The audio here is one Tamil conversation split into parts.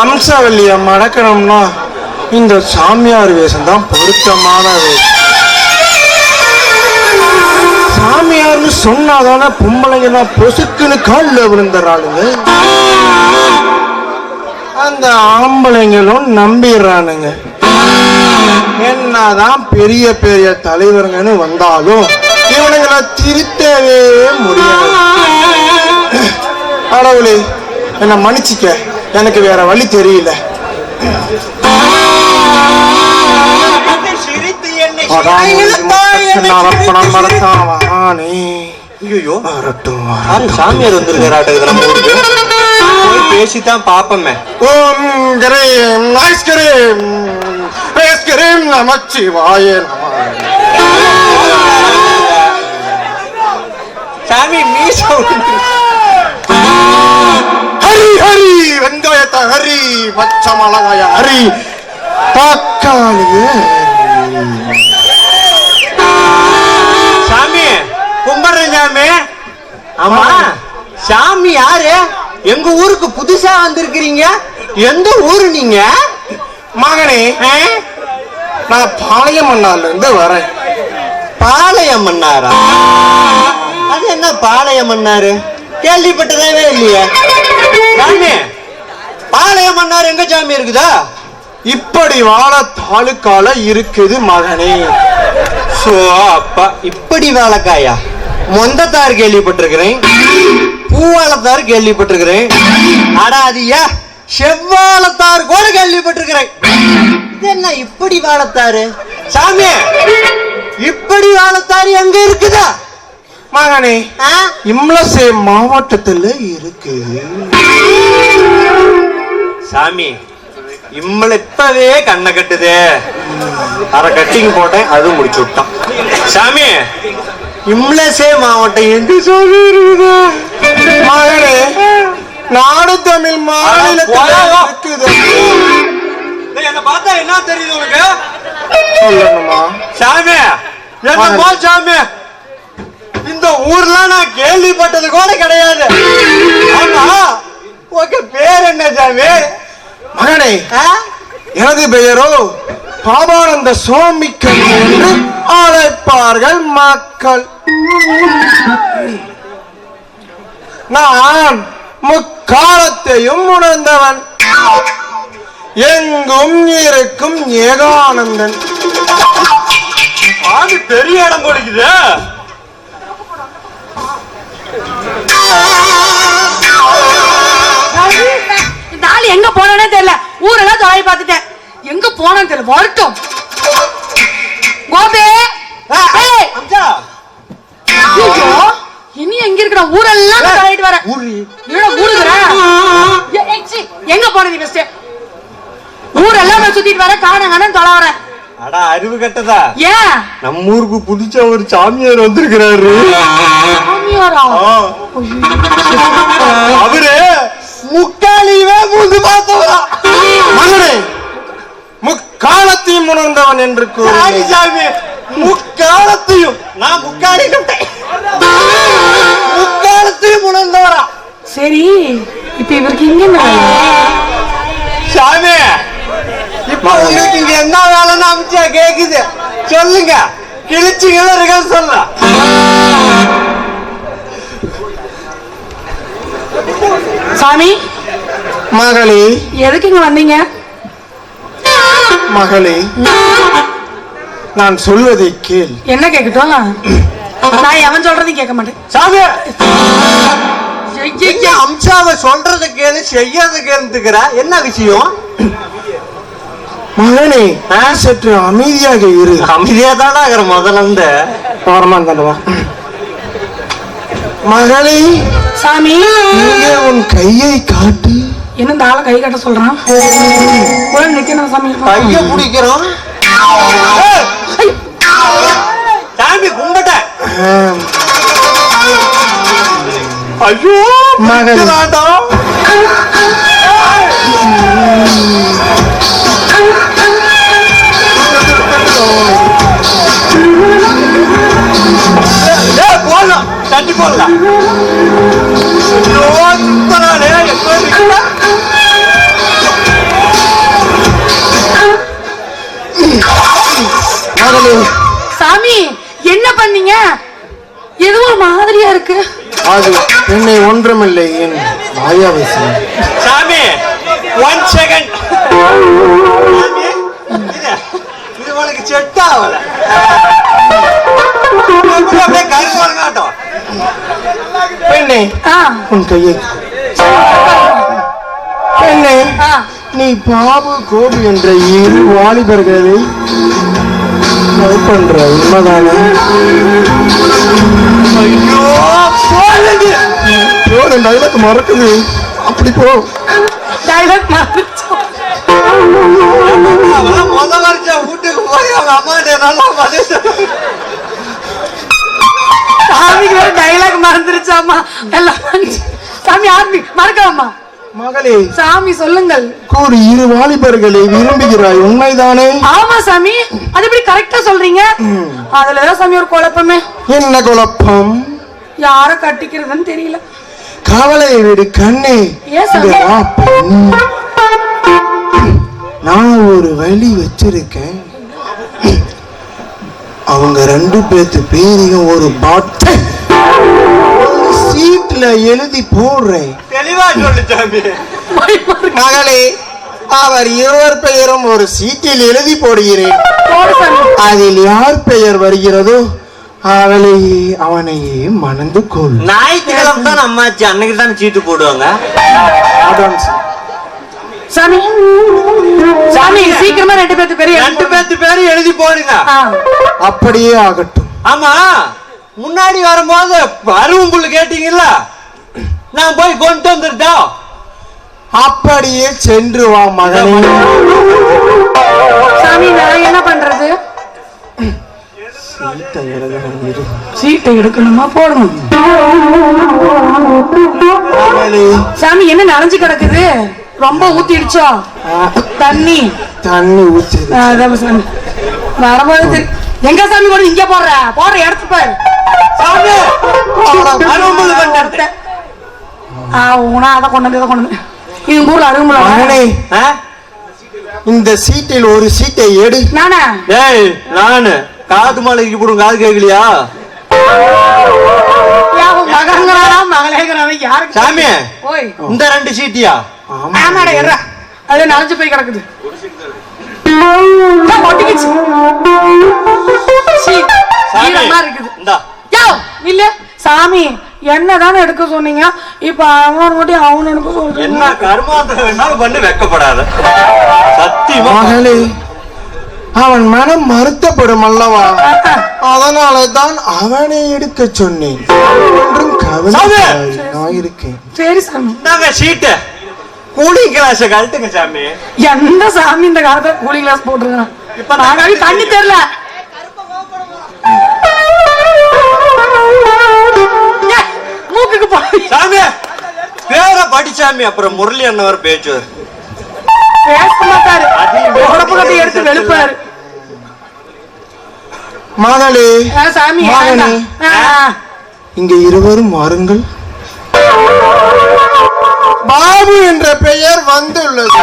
அம்சவல்லிய மடக்கணும்னா இந்த சாமியார் வேஷம் தான் பொருத்தமான வேஷம் சாமியார்னு சொன்னாதான பொம்பளைங்கன்னா பொசுக்குன்னு காலில் விழுந்துறாளுங்க. அந்த ஆம்பளைங்களும் நம்பிடுறானுங்க. என்னதான் பெரிய பெரிய தலைவருங்கன்னு வந்தாலும் இவனுங்களை திருத்தவே முடியாது. கடவுளே என்னை மன்னிச்சிக்க. எனக்கு வேற வழி தெரியல. சாமியார் வந்திருக்காராட்டுக்கு நம்ம ஊருக்கு? பேசித்தான் பாப்போமே. ஓம் கரீம் நாய்ஸ் கரீம் பேஸ் கரீம் நமச்சிவாய நம. சாமி மீச ஹரி ஹரி வெங்காயத்த ஹரி பச்சை மிளகாய ஹரி. தக்காளிய சாமி கும்பிடுறேன் சாமி. ஆமா. சாமி யாரு? எங்க ஊருக்கு புதுசா வந்திருக்கிறீங்க? எந்த ஊரு நீங்க? மகனே? நான் பாளையமன்னால இருந்து வரேன். பாளையம் மன்னாரா அது என்ன பாளையம் மன்னாரு கேள்விப்பட்டதே இல்லையே. சாமி பாளையம் மன்னார் எங்க சாமி இருக்குதா? இப்படி வாழ தாலுக்கால இருக்குது மகனே. சோ அப்பா இப்படி வாழைக்காயா? மொந்தத்தார் கேள்விப்பட்டிருக்கிறேன். பூவாளத்தார் கேள்விப்பட்டிருக்கிறேன். அடா அதியா செவ்வாழத்தார் கூட கேள்விப்பட்டிருக்கிறேன். என்ன இப்படி வாழத்தாரு? சாமி இப்படி வாழத்தார் எங்க இருக்குதா? மகனே? இம்லசே மாவட்டத்துல இருக்கு. சாமி இம்மள இப்பவே கண்ணை கட்டுதே. அரை கட்டிங் போட்டேன் அது முடிச்சு விட்டான். சாமி இம்லசே மாவட்டம் எங்க சாமி இருக்குது மகனே நாடு தமிழ் மாநிலத்துல போடா. இருக்குது. என்ன பார்த்தா என்ன தெரியுது உனக்கு? சொல்லணுமா? சாமி என்னமோ சாமி. இந்த ஊர்ல நான் கேள்விப்பட்டது கூட கிடையாது. ஆமா உங்க பேர் என்ன சாமி? மகனே? எனது பெயரோ பாபானந்த சோமிக்கன் என்று அழைப்பார்கள் மக்கள். நான் முக்காலத்தையும் உணர்ந்தவன். எங்கும் இருக்கும் ஏகானந்தன். பெரிய இடம் கொடுக்குது ஆள் எங்க போனானே தெரியல. ஊரெல்லாம் தொலை பார்த்துட்டேன். எங்க போனான்னு தெரியல. வரட்டும் கோபி! இனி எங்க இருக்கிற ஊரெல்லாம் தொலைட்டு ஏய், சீ, எங்க போன நீ ஃபர்ஸ்ட் ஊரெல்லாம் சுத்திட்டு வரேன். காணங்கானு தொலை வரேன். அடா அறிவு கட்டதா? ஏன்? நம்ம ஊருக்கு புடிச்ச ஒரு சாமியார் வந்திருக்கிறாரு. சாமியாரா? அவரு முக்காலியவே முந்து பார்த்தவரா மகனே முக்காலத்தையும் உணர்ந்தவன் என்று கூறி சாமி முக்காலத்தையும் நான் முக்காலி முக்காலத்தையும் உணர்ந்தவரா? சரி இப்ப இவருக்கு இங்க? சாமி இப்ப உங்களுக்கு இங்க என்ன வேலைன்னு அமிச்சா கேக்குது. சொல்லுங்க. கிழிச்சிங்கள இருக்க சொல்ல சாமி? மகளே. எதுக்கு இங்க வந்தீங்க? மகளே நான் சொல்வதை கேள். என்ன கேட்கட்டும் நான் எவன் சொல்றதையும் கேட்க மாட்டேன். சாமி. எங்க அம்சாவை சொல்றது கேளு செய்யறது கேளுத்துக்கிற என்ன விஷயம்? மகனே சற்று அமைதியாக இரு. அமைதியா தானே இருக்கிற முதல்ல ஓரமா இருந்தாண்டவா மகளே. சாமி! கையை காட்டு. என்ன இந்த ஆளை கை கட்ட சொல்றான்? நிக்கணும் சாமி கைய பிடிக்கிறோம் ஏய், சாமி கும்பிட்டேன் ஆம். ஐயோ மகன். போடலாம். தட்டி போடலாம். அது என்னை ஒன்றுமில்லை என் மாயாவசியம் சாமி ஒன் செகண்ட் இது உனக்கு செட் ஆகல அப்படியே கருவாங்காட்டம் பெண்ணே ஆ. உன் கையை. பெண்ணே நீ பாபு கோபி என்ற இரு வாலிபர்களை பண்ற உண்மைதானே? போதும் டைலாக் மறக்குது. அப்படி போ. டைலாக் மாறிச்சோம் அவன் முத வருஷம் வீட்டுக்கு போய் அவங்க அம்மா நல்லா பதில் சொல்லு. சாமிக்கு வேற டைலாக் மறந்துருச்சாமா எல்லாம் சாமி ஆர்மி மறக்காமா மகளே சாமி சொல்லுங்கள். கூறு இரு வாலிபர்களை விரும்புகிறாய். உண்மைதானே? ஆமா சாமி. அது எப்படி கரெக்டா சொல்றீங்க? அதுலதான் சாமி ஒரு குழப்பமே. என்ன குழப்பம்? யார கட்டிக்கிறதுன்னு தெரியல. கவலையை விடு கண்ணே. நான் ஒரு வழி வச்சிருக்கேன். அவங்க ரெண்டு பேர்த்து பேரையும் ஒரு பாட்டை சீட்ல எழுதி போடுறேன். தெளிவா சொல்லு. மகளே அவர் இருவர் பெயரும் ஒரு சீட்டில் எழுதி போடுகிறேன். அதில் யார் பெயர் வருகிறதோ அவளையே அவனையே மணந்து கொள். ஞாயிற்றுக்கிழமை தான் அம்மாச்சி அன்னைக்கு தான் சீட்டு போடுவாங்க. சாமி சாமி சீக்கிரமா ரெண்டு பேர்த்து பெரிய ரெண்டு பேர்த்து பேரும் எழுதி போடுங்க. அப்படியே ஆகட்டும். ஆமா முன்னாடி வரும்போது அருவம்புல் கேட்டீங்கல்ல? நான் போய் கொண்டு வந்துட்டா அப்படியே சென்று வா மகனே. சீட்டை எடுக்கணுமா? போடணும். சாமி என்ன நனைஞ்சு கிடக்குது? ரொம்ப ஊத்திடுச்சோ? தண்ணி. தண்ணி ஊத்து சாமி. வரும்போது எங்க சாமி கொண்டு இங்க போடுற. போடுற இடத்து பாரு உனா அதை கொண்டு இதை கொண்டு இது ஊர்ல அருகுமுல? இந்த சீட்டில் ஒரு சீட்டை எடு. நானே? நானு. காது மாலைக்கு போடும் காது கேட்கலையா? மகங்கிறானா மகளேங்கிறானா யாருக்கு சாமி ஓய். இந்த ரெண்டு சீட்டியா? ஆமா ஆமாடா எறா அது நனைஞ்சு போய் கிடக்குது. இதோ ஒட்டிக்கிச்சு. சீ, ஈரமா இருக்குது. இந்தா. யோ இல்ல சாமி என்னதானே எடுக்க சொன்னீங்க? இப்ப அவன் மட்டும் அவன் எடுக்க சொல்றீங்க. என்ன கர்மாந்திரம் வேணாலும் பண்ணி வெக்கப்படாத. சத்தியமா மகளே அவன் மனம் மறுத்தப்படும் அல்லவா? அதனால தான் அவனை எடுக்க சொன்னேன். நான் இருக்கேன் சரி சாமி. நாங்க சீட்டு? கூலிங் கிளாஸ் கழட்டுங்க சாமி. எந்த சாமி இந்த காலத்துல கூலி கிளாஸ் போட்டுருக்கான்? இப்ப நாங்க தண்ணி தெரியல. மூக்குக்கு போய் சாமி பேர படிச்சாமி அப்புறம் முரளி அண்ணவர் பேச்சுவார் பேச மாட்டாரு. கட்டி எடுத்து வெளுப்பாரு. மகளே ஆ, சாமி. இங்கே இருவரும் வாருங்கள். பாபு என்ற பெயர் வந்துள்ளது.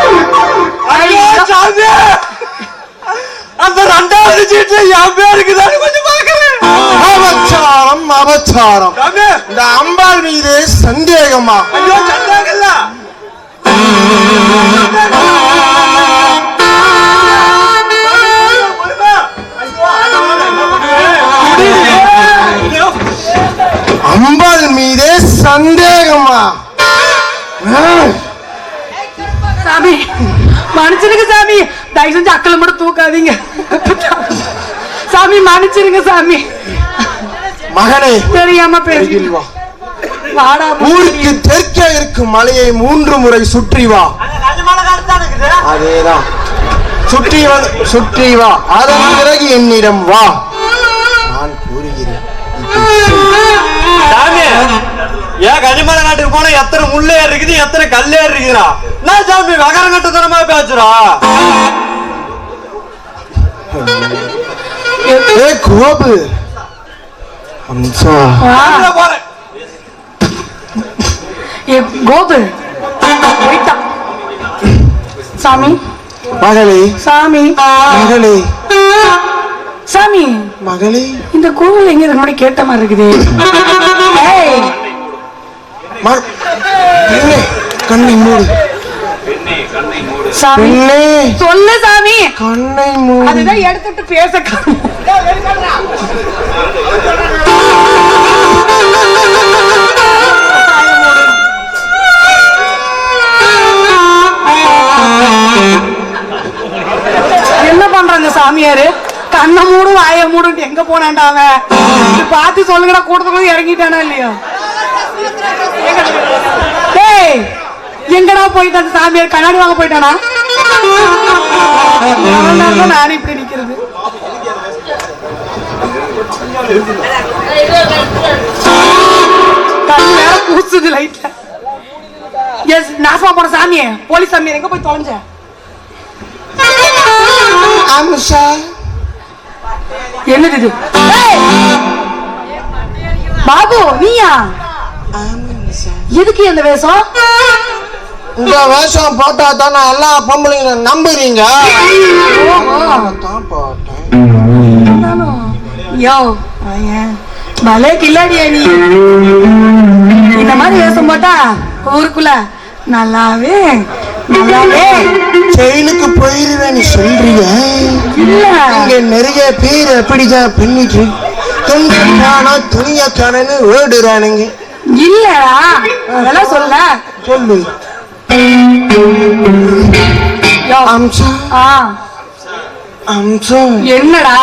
அந்த ரெண்டாவது சீட்ல என் பேருக்கு தான் கொஞ்சம் பாக்குறேன் அபச்சாரம் அபச்சாரம் இந்த அம்பாள் மீது சந்தேகமா? ஐயோ சந்தாங்கல்ல அம்பாள் மீதே சந்தேகமா? சாமி மன்னிச்சிருங்க சாமி. தயவு செஞ்சு அக்கலை மட்டும் தூக்காதீங்க. சாமி மன்னிச்சிருங்க சாமி. மகனே தெரியாம பேசி அருகில் வா. ஊருக்கு தெற்கே இருக்கும் மலையை மூன்று முறை சுற்றி வா. அதேதான். சுற்றி சுற்றி வா. அதன் பிறகு என்னிடம் வா. நான் கூறுகிறேன். ஏன் கனிமலை நாட்டுக்கு போனா எத்தனை முள்ளேர் இருக்குது எத்தனை கல்லேர் இருக்குதுடா நான் சாமி வகரங்கட்டத்தனமா பேசுறா? ஏ கோபு. அம்சா போறேன். ஏ, கோபு. போயிட்டான் சாமி. மகளே. சாமி. மகளே. சாமி. மகளே. இந்த கோவில் எங்க இதுக்கு முன்னாடி கேட்ட மாதிரி இருக்குது? ஏய், கண்ணை மூடு. சாமி சொல்லு சாமி. கண்ணை மூடு. அதுதான் எடுத்துட்டு பேச என்ன பண்றாங்க சாமியாரு? கண்ணை மூடு வாய மூடுன்ட்டு எங்க போனான்டா அவன்? இது பார்த்து சொல்லுங்கடா கூட்டத்துக்குள்ள இறங்கிட்டானா இல்லையா? டேய் எங்கடா போயிட்டு அந்த சாமியார் கண்ணாடி வாங்க போயிட்டானா? நானும் இப்படி நிக்கிறது. கண்ணு வேற லைட்ல எஸ் நாசமா போன சாமியே போலீஸ் சாமியார் எங்க போய் தொலைஞ்ச? அம்சா என்னது இது? பாபு நீயா? எதுக்கு இந்த வேஷம்? இந்த வேஷம் போட்டா தானே எல்லா பொம்பளைங்களும் நம்புறீங்க யோ பலே கில்லாடியா நீ. இந்த மாதிரி வேஷம் போட்டா ஊருக்குள்ள நல்லாவே நல்லாவே. ஜெயிலுக்கு போயிருவேன்னு சொல்றீங்க இல்ல. இங்க நிறைய பேர் அப்படிதான் பண்ணிட்டு துணிய காணன்னு ஓடுறானுங்க. இல்லடா அதெல்லாம் சொல்ல. சொல்லு. என்னடா?